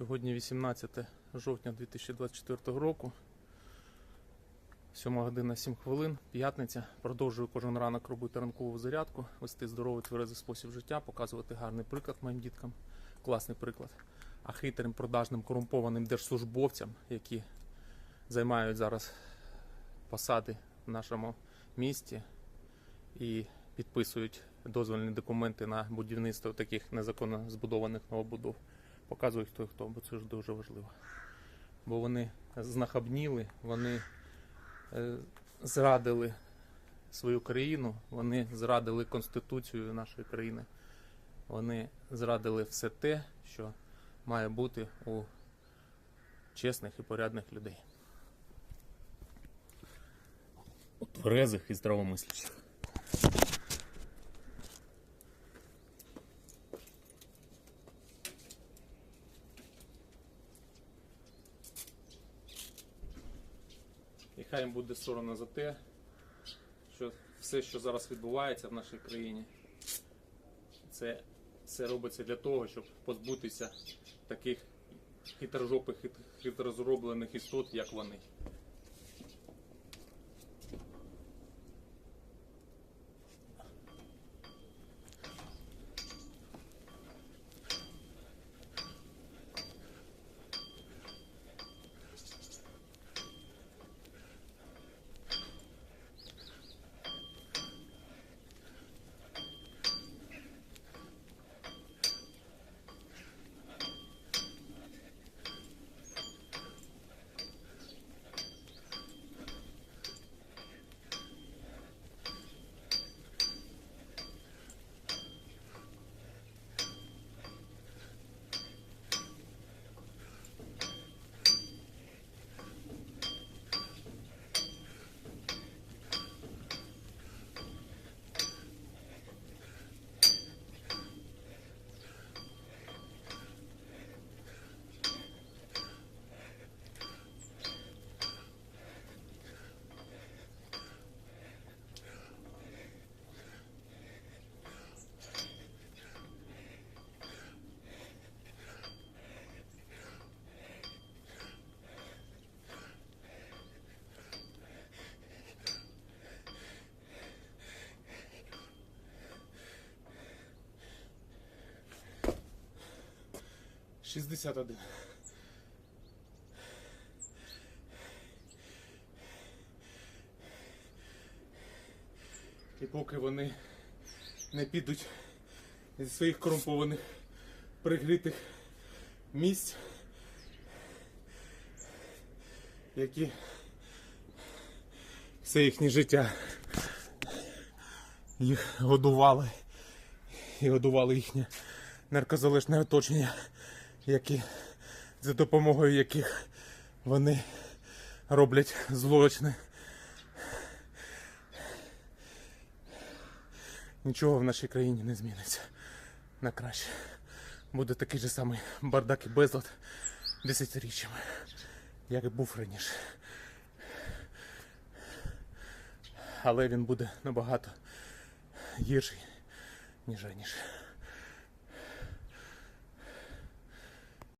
Сьогодні 18 жовтня 2024 року. 7 година 7 хвилин, п'ятниця. Продовжую кожен ранок робити ранкову зарядку, вести здоровий тверезий спосіб життя, показувати гарний приклад моїм діткам. Класний приклад. А хитрим, продажним, корумпованим держслужбовцям, які займають зараз посади в нашому місті і підписують дозвольні документи на будівництво таких незаконно збудованих новобудов. Показують хто і хто, бо це ж дуже важливо. Бо вони знахабніли, вони е, зрадили свою країну, вони зрадили Конституцію нашої країни, вони зрадили все те, що має бути у чесних і порядних людей. Тверезих і здравомислячих. І хай їм буде соромно за те, що все, що зараз відбувається в нашій країні, це, це робиться для того, щоб позбутися таких хитрожопих, хит- хитрозроблених істот, як вони. Шістдесят один. І поки вони не підуть зі своїх корумпованих прикритих місць, які все їхнє життя їх годували і годували їхнє наркозалежне оточення, які за допомогою яких вони роблять злочини. Нічого в нашій країні не зміниться на краще. Буде такий же самий бардак і безлад десятиріччями, як і був раніше. Але він буде набагато гірший, ніж раніше.